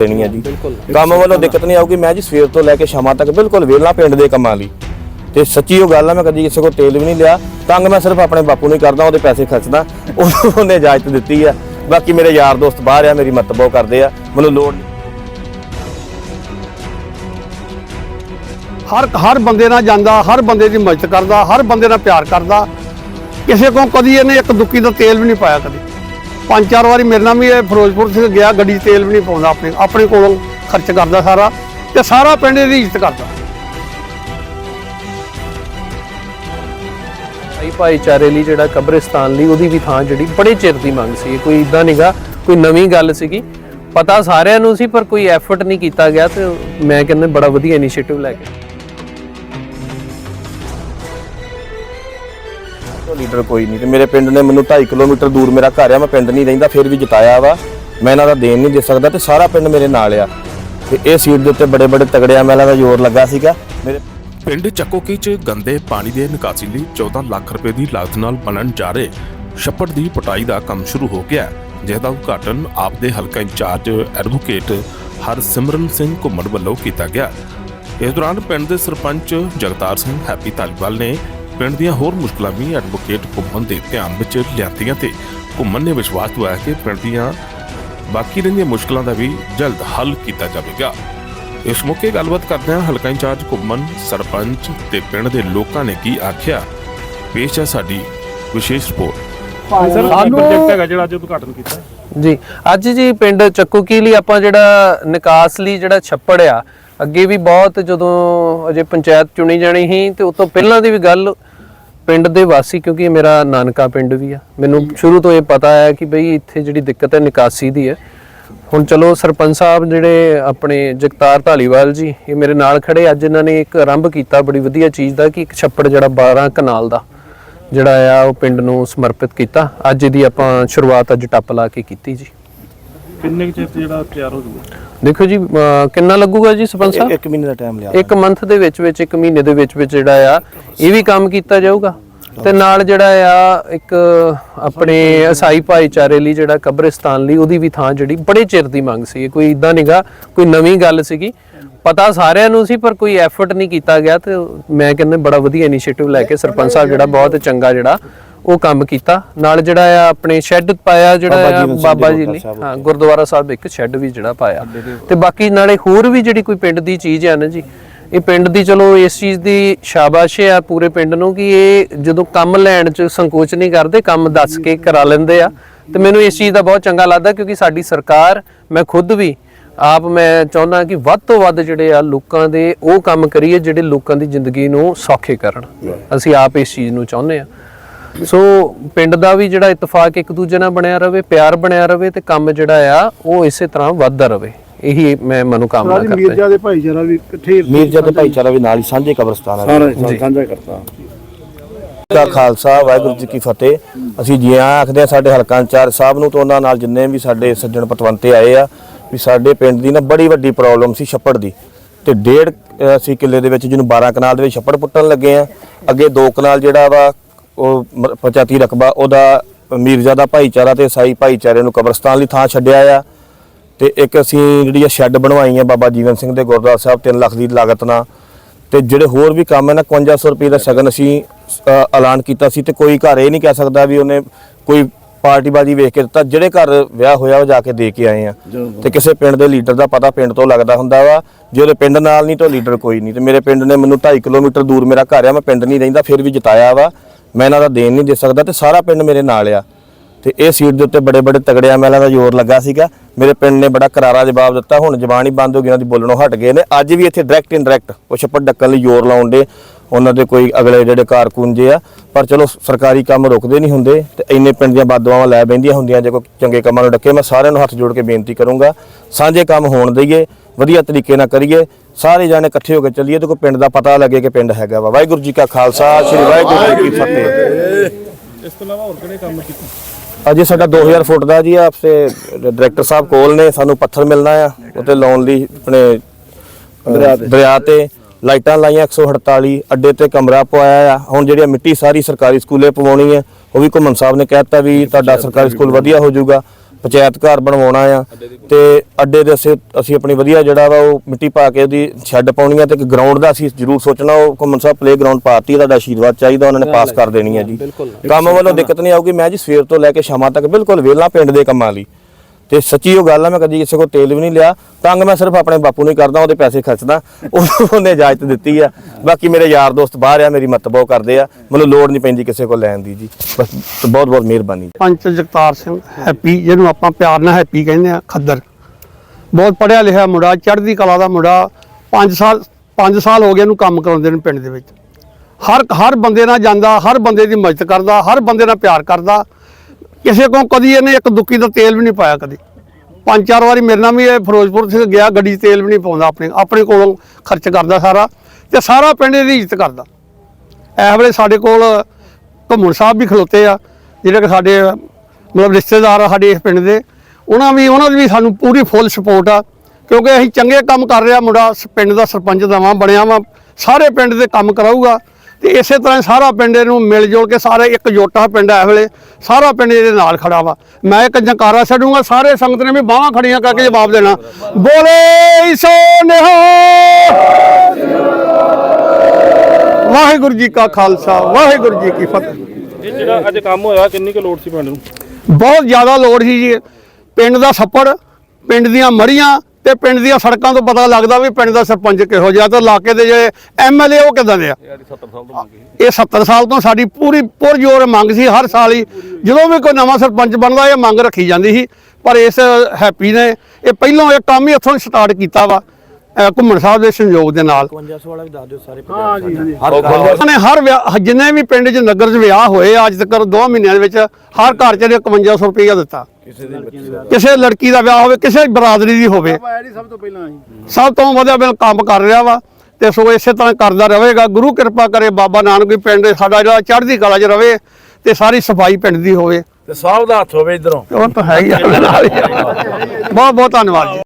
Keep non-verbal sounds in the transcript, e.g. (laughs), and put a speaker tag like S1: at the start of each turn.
S1: ਦੇਣੀ ਹੈ ਜੀ। ਕੰਮ ਵੱਲੋਂ ਦਿੱਕਤ ਨਹੀਂ ਆਊਗੀ। ਮੈਂ ਜੀ ਸਵੇਰ ਤੋਂ ਲੈ ਕੇ ਸ਼ਾਮਾਂ ਤੱਕ ਬਿਲਕੁਲ ਵਿਹਲਾ ਪਿੰਡ ਦੇ ਕੰਮਾਂ ਲਈ। ਤੇ ਸੱਚੀ ਉਹ ਗੱਲ ਆ ਮੈਂ ਕਦੀ ਕਿਸੇ ਕੋਲ ਤੇਲ ਵੀ ਨਹੀਂ ਲਿਆ। ਤੰਗ ਮੈਂ ਸਿਰਫ ਆਪਣੇ ਬਾਪੂ ਨੂੰ ਕਰਦਾ ਉਹਦੇ ਪੈਸੇ ਖਰਚਦਾ। ਉਹ- ਉਹਨੇ ਇਜਾਜ਼ਤ ਦਿੱਤੀ ਆ। ਬਾਕੀ ਮੇਰੇ ਯਾਰ ਦੋਸਤ ਬਾਹਰ ਆ ਮੇਰੀ ਮਦਦ ਬਹੁਤ ਕਰਦੇ ਆ। ਮੈਨੂੰ ਲੋੜ ਨਹੀਂ।
S2: ਹਰ ਹਰ ਬੰਦੇ ਨਾਲ ਜਾਂਦਾ ਹਰ ਬੰਦੇ ਦੀ ਮਦਦ ਕਰਦਾ ਹਰ ਬੰਦੇ ਨਾਲ ਪਿਆਰ ਕਰਦਾ। ਕਿਸੇ ਕੋਲ ਕਦੀ ਇਹਨੇ ਇੱਕ ਦੁੱਕੀ ਦਾ ਤੇਲ ਵੀ ਨਹੀਂ ਪਾਇਆ ਕਦੀ। ਪੰਜ ਚਾਰ ਵਾਰੀ ਮੇਰੇ ਨਾਲ ਵੀ ਇਹ ਫਿਰੋਜ਼ਪੁਰ ਸੇ ਗਿਆ, ਗੱਡੀ 'ਚ ਤੇਲ ਵੀ ਨਹੀਂ ਪਾਉਂਦਾ ਆਪਣੇ ਆਪਣੇ ਕੋਲੋਂ ਖਰਚ ਕਰਦਾ ਸਾਰਾ ਤੇ ਸਾਰਾ ਪਿੰਡ ਇਹਦੀ ਇੱਜ਼ਤ ਕਰਦਾ।
S3: ਭਾਈ ਭਾਈਚਾਰੇ ਲਈ ਜਿਹੜਾ ਕਬਰਿਸਤਾਨ ਲਈ ਉਹਦੀ ਵੀ ਥਾਂ ਜਿਹੜੀ ਬੜੇ ਚਿਰ ਦੀ ਮੰਗ ਸੀ ਇਹ ਕੋਈ ਇਦਾਂ ਨਹੀਂਗਾ ਕੋਈ ਨਵੀਂ ਗੱਲ ਸੀਗੀ। ਪਤਾ ਸਾਰਿਆਂ ਨੂੰ ਸੀ, ਪਰ ਕੋਈ ਐਫਰਟ ਨਹੀਂ ਕੀਤਾ ਗਿਆ ਤੇ ਮੈਂ ਕਹਿੰਦਾ ਬੜਾ ਵਧੀਆ ਇਨੀਸ਼ੀਏਟਿਵ ਲੈ ਕੇ।
S1: ਲੀਡਰ ਕੋਈ ਨਹੀਂ ਤੇ ਮੇਰੇ ਪਿੰਡ ਨੇ ਮੈਨੂੰ 2.5 ਕਿਲੋਮੀਟਰ ਦੂਰ ਮੇਰਾ ਘਰ ਆ, ਮੈਂ ਪਿੰਡ ਨਹੀਂ ਰਹਿੰਦਾ, ਫਿਰ ਵੀ ਜਿਤਾਇਆ ਵਾ। ਮੈਂ ਇਹਨਾਂ ਦਾ ਦੇਣ ਨਹੀਂ ਦੇ ਸਕਦਾ ਤੇ ਸਾਰਾ ਪਿੰਡ ਮੇਰੇ ਨਾਲ ਆ। ਤੇ ਇਹ ਸੀਟ ਦੇ ਉੱਤੇ ਬੜੇ ਬੜੇ ਤਗੜੇ ਐਮਐਲਏ ਦਾ ਜ਼ੋਰ ਲੱਗਾ ਸੀਗਾ। ਮੇਰੇ
S4: ਪਿੰਡ ਚੱਕੋਕੀ 'ਚ ਗੰਦੇ ਪਾਣੀ ਦੇ ਨਿਕਾਸੀ ਲਈ 14 ਲੱਖ ਰੁਪਏ ਦੀ ਲਾਗਤ ਨਾਲ ਬਣਨ ਜਾ ਰਹੇ ਛੱਪੜ ਦੀ ਪਟਾਈ ਦਾ ਕੰਮ ਸ਼ੁਰੂ ਹੋ ਗਿਆ ਜਿਸ ਦਾ ਉਦਘਾਟਨ ਆਪ ਦੇ ਹਲਕਾ ਇੰਚਾਰਜ ਐਡਵੋਕੇਟ ਹਰਸਿਮਰਨ ਸਿੰਘ ਘੁੰਮਣ ਵੱਲੋਂ ਕੀਤਾ ਗਿਆ। ਇਸ ਦੌਰਾਨ ਪਿੰਡ ਦੇ ਸਰਪੰਚ ਜਗਤਾਰ ਸਿੰਘ ਹੈਪੀ ਧਾਲੀਵਾਲ ਨੇ ਪਿੰਡ ਦੀਆਂ ਹੋਰ ਮੁਸ਼ਕਲਾਂ ਵੀ ਐਡਵੋਕੇਟ ਘੁੰਮਣ ਦੇ ਧਿਆਨ ਵਿੱਚ ਲਿਆਂਦੀਆਂ ਤੇ ਘੁੰਮਣ ਨੇ ਵਿਸ਼ਵਾਸ ਦਿਵਾਇਆ ਕਿ ਪਿੰਡ ਦੀਆਂ ਬਾਕੀ ਰਹਿੰਦੀਆਂ ਮੁਸ਼ਕਲਾਂ ਦਾ ਵੀ ਜਲਦ ਹੱਲ ਕੀਤਾ ਜਾਵੇਗਾ। ਇਸ ਮੌਕੇ ਗੱਲਬਾਤ ਕਰਦੇ ਹਾਂ ਹਲਕਾ ਇੰਚਾਰਜ ਘੁੰਮਣ ਸਰਪੰਚ ਤੇ ਪਿੰਡ ਦੇ ਲੋਕਾਂ ਨੇ ਕੀ ਆਖਿਆ ਪੇਸ਼ ਹੈ ਸਾਡੀ ਵਿਸ਼ੇਸ਼ ਰਿਪੋਰਟ।
S5: ਸਰ ਪ੍ਰੋਜੈਕਟ ਹੈਗਾ ਜਿਹੜਾ ਅੱਜ ਉਦਘਾਟਨ ਕੀਤਾ
S3: ਜੀ ਅੱਜ ਜੀ ਪਿੰਡ ਚੱਕੂਕੀ ਲਈ ਆਪਾਂ ਜਿਹੜਾ ਨਿਕਾਸ ਲਈ ਜਿਹੜਾ ਛੱਪੜ ਆ ਅੱਗੇ ਵੀ ਬਹੁਤ ਜਦੋਂ ਅਜੇ ਪੰਚਾਇਤ ਚੁਣੀ ਜਾਣੀ ਸੀ ਤੇ ਉਸ ਤੋਂ ਪਹਿਲਾਂ ਦੀ ਵੀ ਗੱਲ ਪਿੰਡ ਦੇ ਵਾਸੀ ਕਿਉਂਕਿ ਇਹ ਮੇਰਾ ਨਾਨਕਾ ਪਿੰਡ ਵੀ ਆ। ਮੈਨੂੰ ਸ਼ੁਰੂ ਤੋਂ ਇਹ ਪਤਾ ਹੈ ਕਿ ਬਈ ਇੱਥੇ ਜਿਹੜੀ ਦਿੱਕਤ ਹੈ ਨਿਕਾਸੀ ਦੀ ਹੈ। ਹੁਣ ਚਲੋ ਸਰਪੰਚ ਸਾਹਿਬ ਜਿਹੜੇ ਆਪਣੇ ਜਗਤਾਰ ਢਾਲੀਵਾਲ ਜੀ ਇਹ ਮੇਰੇ ਨਾਲ ਖੜੇ। ਅੱਜ ਇਹਨਾਂ ਨੇ ਇੱਕ ਆਰੰਭ ਕੀਤਾ ਬੜੀ ਵਧੀਆ ਚੀਜ਼ ਦਾ ਕਿ ਇੱਕ ਛੱਪੜ ਜਿਹੜਾ 12 ਕਨਾਲ ਦਾ ਜਿਹੜਾ ਆ ਉਹ ਪਿੰਡ ਨੂੰ ਸਮਰਪਿਤ ਕੀਤਾ। ਅੱਜ ਇਹਦੀ ਆਪਾਂ ਸ਼ੁਰੂਆਤ ਅੱਜ ਟੱਪ ਲਾ ਕੇ ਕੀਤੀ ਜੀ।
S5: ਕਿੰਨੇ ਚਿਰ ਜਿਹੜਾ ਤਿਆਰ ਹੋ ਜਾਊਗਾ
S3: ਦੇਖੋ ਜੀ ਕਿੰਨਾ ਲੱਗੂਗਾ ਜੀ ਸਰਪੰਚ ਸਾਹਿਬ?
S1: ਇੱਕ ਮਹੀਨੇ ਦਾ ਟਾਈਮ ਲਿਆ
S3: ਇੱਕ ਮੰਥ ਦੇ ਵਿੱਚ ਵਿੱਚ ਇੱਕ ਮਹੀਨੇ ਦੇ ਵਿੱਚ ਵਿੱਚ ਜਿਹੜਾ ਆ ਇਹ ਵੀ ਕੰਮ ਕੀਤਾ ਜਾਊਗਾ? ਤੇ ਨਾਲ ਜਿਹੜਾ ਆ ਇੱਕ ਆਪਣੇ ਅਸਾਈ ਭਾਈਚਾਰੇ ਲਈ ਜਿਹੜਾ ਕਬਰਿਸਤਾਨ ਲਈ ਉਹਦੀ ਵੀ ਥਾਂ ਜਿਹੜੀ ਬੜੇ ਚਿਰ ਦੀ ਮੰਗ ਸੀ। ਕੋਈ ਇਦਾਂ ਨਹੀਂਗਾ ਕੋਈ ਨਵੀਂ ਗੱਲ ਸੀਗੀ। ਪਤਾ ਸਾਰਿਆਂ ਨੂੰ ਸੀ ਪਰ ਕੋਈ ਐਫਰਟ ਨਹੀਂ ਕੀਤਾ ਗਿਆ ਤੇ ਮੈਂ ਕਹਿੰਦਾ ਬੜਾ ਵਧੀਆ ਇਨੀਸ਼ੀਏਟਿਵ ਲੈ ਕੇ ਸਰਪੰਚ ਸਾਹਿਬ ਜਿਹੜਾ ਬਹੁਤ ਚੰਗਾ ਜਿਹੜਾ ਉਹ ਕੰਮ ਕੀਤਾ। ਨਾਲ ਜਿਹੜਾ ਆ ਆਪਣੇ ਸ਼ੈੱਡ ਪਾਇਆ ਜਿਹੜਾ
S1: ਬਾਬਾ
S3: ਆ ਬਾਬਾ ਜੀ
S1: ਸਾਹਿਬ
S3: ਹਾਂ ਗੁਰਦੁਆਰਾ ਸਾਹਿਬ ਇੱਕ ਸ਼ੈੱਡ ਵੀ ਜਿਹੜਾ ਪਾਇਆ। ਤੇ ਬਾਕੀ ਨਾਲੇ ਹੋਰ ਵੀ ਜਿਹੜੀ ਕੋਈ ਪਿੰਡ ਦੀ ਚੀਜ਼ ਹੈ ਨਾ ਜੀ ਇਹ ਪਿੰਡ ਦੀ ਚਲੋ ਇਸ ਚੀਜ਼ ਦੀ ਸ਼ਾਬਾਸ਼ ਹੈ ਪੂਰੇ ਪਿੰਡ ਨੂੰ ਕਿ ਇਹ ਜਦੋਂ ਕੰਮ ਲੈਣ 'ਚ ਸੰਕੋਚ ਨਹੀਂ ਕਰਦੇ ਕੰਮ ਦੱਸ ਕੇ ਕਰਾ ਲੈਂਦੇ ਆ। ਤੇ ਮੈਨੂੰ ਇਸ ਚੀਜ਼ ਦਾ ਬਹੁਤ ਚੰਗਾ ਲੱਗਦਾ ਕਿਉਂਕਿ ਸਾਡੀ ਸਰਕਾਰ ਮੈਂ ਖੁਦ ਵੀ ਆਪ ਮੈਂ ਚਾਹੁੰਦਾ ਕਿ ਵੱਧ ਤੋਂ ਵੱਧ ਜਿਹੜੇ ਆ ਲੋਕਾਂ ਦੇ ਉਹ ਕੰਮ ਕਰੀਏ ਜਿਹੜੇ ਲੋਕਾਂ ਦੀ ਜ਼ਿੰਦਗੀ ਨੂੰ ਸੌਖੇ ਕਰਨ। ਅਸੀਂ ਆਪ ਇਸ ਚੀਜ਼ ਨੂੰ ਚਾਹੁੰਦੇ ਆ। ਸੋ ਪਿੰਡ ਦਾ ਵੀ ਜਿਹੜਾ ਇਤਫਾਕ ਇੱਕ ਦੂਜੇ ਨਾਲ ਬਣਿਆ ਰਵੇ ਪਿਆਰ ਬਣਿਆ ਰਵੇ ਤੇ ਕੰਮ ਜਿਹੜਾ ਆ ਉਹ ਇਸੇ ਤਰ੍ਹਾਂ ਵੱਧਦਾ ਰਵੇ। ਇਹੀ ਮੈਂ ਮਨੋਕਾਮਨਾ
S2: ਸਾਰੀ
S3: ਕਰਦਾ।
S2: ਮੀਰਜਾ ਦੇ ਭਾਈਚਾਰਾ ਵੀ ਇਕੱਠੇ
S1: ਮੀਰਜਾ ਤੇ ਭਾਈਚਾਰਾ ਵੀ ਨਾਲ ਹੀ ਸਾਂਝੇ ਕਬਰਸਤਾਨ ਆ।
S2: ਸਾਂਝਾ ਕਰਤਾ।
S1: ਦਾ ਖਾਲਸਾ ਵਾਹਿਗੁਰੂ ਜੀ ਕੀ ਫਤਿਹ। ਅਸੀਂ ਜੀ ਆਖਦੇ ਆ ਸਾਡੇ ਹਲਕਾ ਇੰਚਾਰਜ ਸਾਹਿਬ ਨੂੰ ਤੇ ਉਹਨਾਂ ਨਾਲ ਜਿੰਨੇ ਵੀ ਸਾਡੇ ਸੱਜਣ ਪਤਵੰਤੇ ਆਏ ਆ ਵੀ ਸਾਡੇ ਪਿੰਡ ਦੀ ਨਾ ਬੜੀ ਵੱਡੀ ਪ੍ਰੋਬਲਮ ਸੀ ਛੱਪੜ ਦੀ। ਤੇ ਡੇਢ ਅਸੀਂ ਕਿੱਲੇ ਦੇ ਵਿੱਚ ਜਿਹਨੂੰ 12 ਕਨਾਲ ਦੇ ਵਿੱਚ ਛੱਪੜ ਪੁੱਟਣ ਲੱਗੇ ਆ ਅੱਗੇ 2 ਕਨਾਲ ਜਿਹੜਾ ਵਾ ਉਹ ਮ- ਪੰਚਾਇਤੀ ਰਕਬਾ, ਉਹਦਾ ਮੀਰਜ਼ਾ ਦਾ ਭਾਈਚਾਰਾ ਤੇ ਸਾਈ ਭਾਈਚਾਰੇ ਨੂੰ ਕਬਰਸਤਾਨ ਲਈ ਥਾਂ ਛੱਡਿਆ ਆ। ਤੇ ਇੱਕ ਅਸੀਂ ਜਿਹੜੀ ਆ ਸ਼ੈੱਡ ਬਣਵਾਈ ਆ ਬਾਬਾ ਜੀਵਨ ਸਿੰਘ ਦੇ ਗੁਰਦੁਆਰਾ ਸਾਹਿਬ 3 ਲੱਖ ਦੀ ਲਾਗਤ ਨਾਲ। ਤੇ ਜਿਹੜੇ ਹੋਰ ਵੀ ਕੰਮ ਹੈ ਨਾ 5500 ਰੁਪਏ ਦਾ ਸ਼ਗਨ ਅਸੀਂ ਐਲਾਨ ਕੀਤਾ ਸੀ ਤੇ ਕੋਈ ਘਰ ਇਹ ਨਹੀਂ ਕਹਿ ਸਕਦਾ ਵੀ ਉਹਨੇ ਕੋਈ ਪਾਰਟੀਬਾਜ਼ੀ ਵੇਖ ਕੇ ਦਿੱਤਾ। ਜਿਹੜੇ ਘਰ ਵਿਆਹ ਹੋਇਆ ਉਹ ਜਾ ਕੇ ਦੇ ਕੇ ਆਏ ਆ। ਤੇ ਕਿਸੇ ਪਿੰਡ ਦੇ ਲੀਡਰ ਦਾ ਪਤਾ ਪਿੰਡ ਤੋਂ ਲੱਗਦਾ ਹੁੰਦਾ ਵਾ ਜੇ ਉਹਦੇ ਪਿੰਡ ਨਾਲ ਨਹੀਂ ਤਾਂ ਲੀਡਰ ਕੋਈ ਨਹੀਂ। ਤੇ ਮੇਰੇ ਪਿੰਡ ਨੇ ਮੈਨੂੰ 2.5 ਕਿਲੋਮੀਟਰ ਦੂਰ ਮੇਰਾ ਘਰ ਆ, ਮੈਂ ਪਿੰਡ ਨਹੀਂ ਰਹਿੰਦਾ, ਫਿਰ ਵੀ ਜਿਤਾਇਆ ਵਾ। ਮੈਂ ਇਹਨਾਂ ਦਾ ਦੇਣ ਨਹੀਂ ਦੇ ਸਕਦਾ ਤੇ ਸਾਰਾ ਪਿੰਡ ਮੇਰੇ ਨਾਲ ਆ। ਤੇ ਇਹ ਸੀਟ ਦੇ ਉੱਤੇ ਬੜੇ ਬੜੇ ਤਗੜੇ ਐਮਐਲਏ ਦਾ ਜ਼ੋਰ ਲੱਗਾ ਸੀਗਾ। ਮੇਰੇ ਪਿੰਡ ਨੇ ਬੜਾ ਕਰਾਰਾ ਜਵਾਬ ਦਿੱਤਾ। ਹੁਣ ਜ਼ਬਾਨ ਹੀ ਬੰਦ ਹੋ ਗਈ ਉਹਨਾਂ ਦੀ ਬੋਲਣੋਂ ਹਟ ਗਏ ਨੇ। ਅੱਜ ਵੀ ਇੱਥੇ ਡਾਇਰੈਕਟ ਇਨਡਾਇਰੈਕਟ ਉਹ ਛੱਪੜ ਡੱਕਣ ਲਈ ਜ਼ੋਰ ਲਾਉਣ ਦੇ। ਉਹਨਾਂ ਦੇ ਕੋਈ ਅਗਲੇ ਜਿਹੜੇ ਕਾਰਕੁਨ ਜੇ ਆ। ਪਰ ਚਲੋ, ਸਰਕਾਰੀ ਕੰਮ ਰੁਕਦੇ ਨਹੀਂ ਹੁੰਦੇ ਤੇ ਇੰਨੇ ਪਿੰਡ ਦੀਆਂ ਬਦਦੁਆਵਾਂ ਲੈ ਬੈਂਦੀਆਂ ਹੁੰਦੀਆਂ। ਜੇ ਕੋਈ ਚੰਗੇ ਕੰਮਾਂ ਨੂੰ ਡੱਕੇ, ਮੈਂ ਸਾਰਿਆਂ ਨੂੰ ਹੱਥ ਜੋੜ ਕੇ ਬੇਨਤੀ ਕਰੂੰਗਾ। ਸਾਂਝੇ ਕੰਮ ਹੋਣ ਦਈਏ। ਵਧੀਆ ਤਰੀਕੇ ਨਾਲ ਕਰੀਏ ਸਾਰੇ ਜਾਣੇ ਇਕੱਠੇ ਹੋ ਕੇ ਚੱਲੀਏ। ਤੇ ਕੋਈ ਪਿੰਡ ਦਾ ਪਤਾ ਲੱਗੇ ਕਿ ਪਿੰਡ ਹੈਗਾ ਵਾ। ਵਾਹਿਗੁਰੂ ਜੀ ਕਾ ਖਾਲਸਾ ਸ੍ਰੀ ਵਾਹਿਗੁਰੂ ਜੀ ਕੀ ਫਤਿਹ।
S5: ਇਸ ਤੋਂ ਇਲਾਵਾ ਹੋਰ ਕਿਹੜੇ ਕੰਮ ਕੀਤੇ?
S1: ਅਜੇ ਸਾਡਾ 2000 ਫੁੱਟ ਦਾ ਜੀ ਆਪਸੇ ਡਾਇਰੈਕਟਰ ਸਾਹਿਬ ਕੋਲ ਨੇ ਸਾਨੂੰ ਪੱਥਰ ਮਿਲਣਾ ਆ ਉੱਤੇ ਲਾਉਣ ਲਈ ਆਪਣੇ ਦਰਿਆ ਤੇ। ਲਾਈਟਾਂ ਲਾਈਆਂ 148 ਅੱਡੇ ਤੇ ਕਮਰਾ ਪਵਾਇਆ ਆ। ਹੁਣ ਜਿਹੜੀ ਮਿੱਟੀ ਸਾਰੀ ਸਰਕਾਰੀ ਸਕੂਲੇ ਪਵਾਉਣੀ ਹੈ ਉਹ ਵੀ ਘੁੰਮਣ ਸਾਹਿਬ ਨੇ ਕਹਿਤਾ ਵੀ ਤੁਹਾਡਾ ਸਰਕਾਰੀ ਸਕੂਲ ਵਧੀਆ ਹੋ ਜਾਊਗਾ। ਪੰਚਾਇਤ ਘਰ ਬਣਵਾਉਣਾ ਆ ਤੇ ਅੱਡੇ ਦੇ ਅਸੀਂ ਅਸੀਂ ਆਪਣੀ ਵਧੀਆ ਜਿਹੜਾ ਵਾ ਉਹ ਮਿੱਟੀ ਪਾ ਕੇ ਉਹਦੀ ਸ਼ੈੱਡ ਪਾਉਣੀ ਆ ਤੇ ਇੱਕ ਗਰਾਊਂਡ ਦਾ ਅਸੀਂ ਜ਼ਰੂਰ ਸੋਚਣਾ ਉਹ ਘੁੰਮਣ ਸਾਹਿਬ ਪਲੇ ਗਰਾਊਂਡ ਪਾਤੀ ਤੁਹਾਡਾ ਆਸ਼ੀਰਵਾਦ ਚਾਹੀਦਾ ਉਹਨਾਂ ਨੇ ਪਾਸ ਕਰ ਦੇਣੀ ਆ ਜੀ। ਕੰਮ ਵੱਲੋਂ ਦਿੱਕਤ ਨਹੀਂ ਆਊਗੀ ਮੈਂ ਜੀ ਸਵੇਰ ਤੋਂ ਲੈ ਕੇ ਸ਼ਾਮਾਂ ਤੱਕ ਬਿਲਕੁਲ ਵਿਹਲਾ ਪਿੰਡ ਦੇ ਕੰਮਾਂ ਲਈ। ਤੇ ਸੱਚੀ ਉਹ ਗੱਲ ਆ, ਮੈਂ ਕਦੀ ਕਿਸੇ ਕੋਲ ਤੇਲ ਵੀ ਨਹੀਂ ਲਿਆ, ਤੰਗ ਮੈਂ ਸਿਰਫ ਆਪਣੇ ਬਾਪੂ ਨੂੰ ਹੀ ਕਰਦਾ, ਉਹਦੇ ਪੈਸੇ ਖਰਚਦਾ, ਉਹਨੇ ਇਜਾਜ਼ਤ ਦਿੱਤੀ ਆ। ਬਾਕੀ ਮੇਰੇ ਯਾਰ ਦੋਸਤ ਬਾਹਰ ਆ, ਮੇਰੀ ਮਤਬੋ ਕਰਦੇ ਆ, ਮੈਨੂੰ ਲੋੜ ਨਹੀਂ ਪੈਂਦੀ ਕਿਸੇ ਕੋਲ ਲੈਣ ਦੀ ਜੀ। ਬਸ ਬਹੁਤ ਬਹੁਤ ਮਿਹਰਬਾਨੀ
S2: ਪੰਚ ਜਗਤਾਰ ਸਿੰਘ, ਹੈਪੀ, ਜਿਹਨੂੰ ਆਪਾਂ ਪਿਆਰ ਨਾਲ ਹੈਪੀ ਕਹਿੰਦੇ ਆ, ਖੱਦਰ। ਬਹੁਤ ਪੜਿਆ ਲਿਖਿਆ ਮੁੰਡਾ, ਚੜ੍ਹਦੀ ਕਲਾ ਦਾ ਮੁੰਡਾ 5 ਸਾਲ 5 ਸਾਲ ਹੋ ਗਏ ਇਹਨੂੰ ਕੰਮ ਕਰਾਉਂਦੇ ਨੇ ਪਿੰਡ ਦੇ ਵਿੱਚ। ਹਰ ਹਰ ਬੰਦੇ ਨਾਲ ਜਾਂਦਾ, ਹਰ ਬੰਦੇ ਦੀ ਮਦਦ ਕਰਦਾ, ਹਰ ਬੰਦੇ ਨਾਲ ਪਿਆਰ ਕਰਦਾ। ਕਿਸੇ ਕੋਲ ਕਦੀ ਇਹਨੇ ਇੱਕ ਦੁੱਕੀ ਦਾ ਤੇਲ ਵੀ ਨਹੀਂ ਪਾਇਆ ਕਦੀ। ਪੰਜ ਚਾਰ ਵਾਰੀ ਮੇਰੇ ਨਾਲ ਵੀ ਇਹ ਫਿਰੋਜ਼ਪੁਰ থেকে ਗਿਆ, ਗੱਡੀ 'ਚ ਤੇਲ ਵੀ ਨਹੀਂ ਪਾਉਂਦਾ ਆਪਣੇ ਆਪਣੇ ਕੋਲੋਂ ਖਰਚ ਕਰਦਾ ਸਾਰਾ ਤੇ ਸਾਰਾ ਪਿੰਡ ਇਹਦੀ ਇੱਜ਼ਤ ਕਰਦਾ। ਇਸ ਵੇਲੇ ਸਾਡੇ ਕੋਲ ਘੁੰਮਣ ਸਾਹਿਬ ਵੀ ਖਲੋਤੇ ਆ, ਜਿਹੜੇ ਕਿ ਸਾਡੇ, ਮਤਲਬ ਰਿਸ਼ਤੇਦਾਰ ਆ ਸਾਡੇ ਇਸ ਪਿੰਡ ਦੇ। ਉਹਨਾਂ ਵੀ, ਉਹਨਾਂ ਦੀ ਵੀ ਸਾਨੂੰ ਪੂਰੀ ਫੁੱਲ ਸਪੋਰਟ ਆ, ਕਿਉਂਕਿ ਅਸੀਂ ਚੰਗੇ ਕੰਮ ਕਰ ਰਿਹਾ ਮੁੰਡਾ ਸ- ਪਿੰਡ ਦਾ ਸਰਪੰਚ ਦਾ ਵਾਂ, ਬਣਿਆ ਵਾਂ, ਸਾਰੇ ਪਿੰਡ ਦੇ ਕੰਮ ਕਰਾਊਗਾ। ਤੇ ਇਸੇ ਤਰ੍ਹਾਂ ਸਾਰਾ ਪਿੰਡ ਇਹਨੂੰ ਮਿਲ ਜੁਲ ਕੇ ਸਾਰੇ ਇੱਕ ਜੋਟਾ ਪਿੰਡ ਆ ਇਸ ਵੇਲੇ ਸਾਰਾ ਪਿੰਡ ਇਹਦੇ ਨਾਲ ਖੜਾ ਵਾ। ਮੈਂ ਇੱਕ ਜੰਕਾਰਾ ਛੱਡੂਗਾ ਸਾਰੇ ਸੰਗਤ ਨੇ ਵੀ ਬਾਹਾਂ ਖੜੀਆਂ ਕਰਕੇ ਜਵਾਬ ਦੇਣਾ। ਬੋਲੇ ਸੋ ਨਿਹਾਲ। ਵਾਹਿਗੁਰੂ ਜੀ ਕਾ ਖਾਲਸਾ ਵਾਹਿਗੁਰੂ ਜੀ ਕੀ ਫਤਿਹ।
S5: ਇਹ ਜਿਹੜਾ ਅੱਜ ਕੰਮ ਹੋਇਆ ਕਿੰਨੀ ਕੁ ਲੋੜ ਸੀ ਪਿੰਡ ਨੂੰ?
S2: ਬਹੁਤ ਜ਼ਿਆਦਾ ਲੋੜ ਸੀ ਜੀ। ਪਿੰਡ ਦਾ ਛੱਪੜ ਪਿੰਡ ਦੀਆਂ ਮੜੀਆਂ ਤੇ ਪਿੰਡ ਦੀਆਂ ਸੜਕਾਂ ਤੋਂ ਪਤਾ ਲੱਗਦਾ ਵੀ ਪਿੰਡ ਦਾ ਸਰਪੰਚ ਕਿਹੋ ਜਿਹਾ ਤੇ ਇਲਾਕੇ ਦੇ ਜਿਹੜੇ ਐਮਐਲਏ ਉਹ ਕਿਦਾਂ ਦੇ ਆ? ਇਹ 70 ਸਾਲ ਤੋਂ ਸਾਡੀ ਪੂਰੀ ਪੁਰਜੋਰ ਮੰਗ ਸੀ ਹਰ ਸਾਲ ਹੀ। ਜਦੋਂ ਵੀ ਕੋਈ ਨਵਾਂ ਸਰਪੰਚ ਬਣਦਾ ਇਹ ਮੰਗ ਰੱਖੀ ਜਾਂਦੀ ਸੀ। ਪਰ ਇਸ ਹੈਪੀ ਨੇ ਇਹ ਪਹਿਲਾਂ ਇਹ ਕੰਮ ਹੀ ਇੱਥੋਂ ਸਟਾਰਟ ਕੀਤਾ ਵਾ ਘੁੰਮਣ ਸਾਹਿਬ ਦੇ ਸੰਯੋਗ ਦੇ ਨਾਲ। ਨੇ। ਹਰ ਵਿਆਹ- ਜਿੰਨੇ ਵੀ ਪਿੰਡ 'ਚ ਨਗਰ 'ਚ ਵਿਆਹ ਹੋਏ ਅੱਜ ਤੱਕ 2 ਮਹੀਨਿਆਂ ਦੇ ਵਿੱਚ ਹਰ ਘਰ 'ਚ ਇਹਨੇ 5100 ਰੁਪਇਆ ਦਿੱਤਾ। ਕਿਸੇ ਲੜਕੀ ਦਾ ਵਿਆਹ ਹੋਵੇ ਕਿਸੇ ਬਰਾਦਰੀ ਦੀ ਹੋਵੇ। ਸਭ ਤੋਂ ਵਧੀਆ ਬਿਲ ਕੰਮ ਕਰ ਰਿਹਾ ਵਾ ਤੇ ਸੋ ਇਸੇ ਤਰ੍ਹਾਂ ਕਰਦਾ ਰਹੇਗਾ ਗੁਰੂ ਕਿਰਪਾ ਕਰੇ ਬਾਬਾ ਨਾਨਕ ਵੀ ਪਿੰਡ ਸਾਡਾ ਜਿਹੜਾ ਚੜ੍ਹਦੀ ਕਲਾ 'ਚ ਰਵੇ ਤੇ ਸਾਰੀ ਸਫ਼ਾਈ ਪਿੰਡ ਦੀ ਹੋਵੇ।
S6: ਤੇ ਸਭ ਦਾ ਹੱਥ ਹੋਵੇ ਇਧਰੋਂ।
S2: ਉਹ ਤਾਂ ਹੈ ਹੀ ਆ। (laughs) ਬਹੁਤ ਬਹੁਤ ਧੰਨਵਾਦ ਜੀ।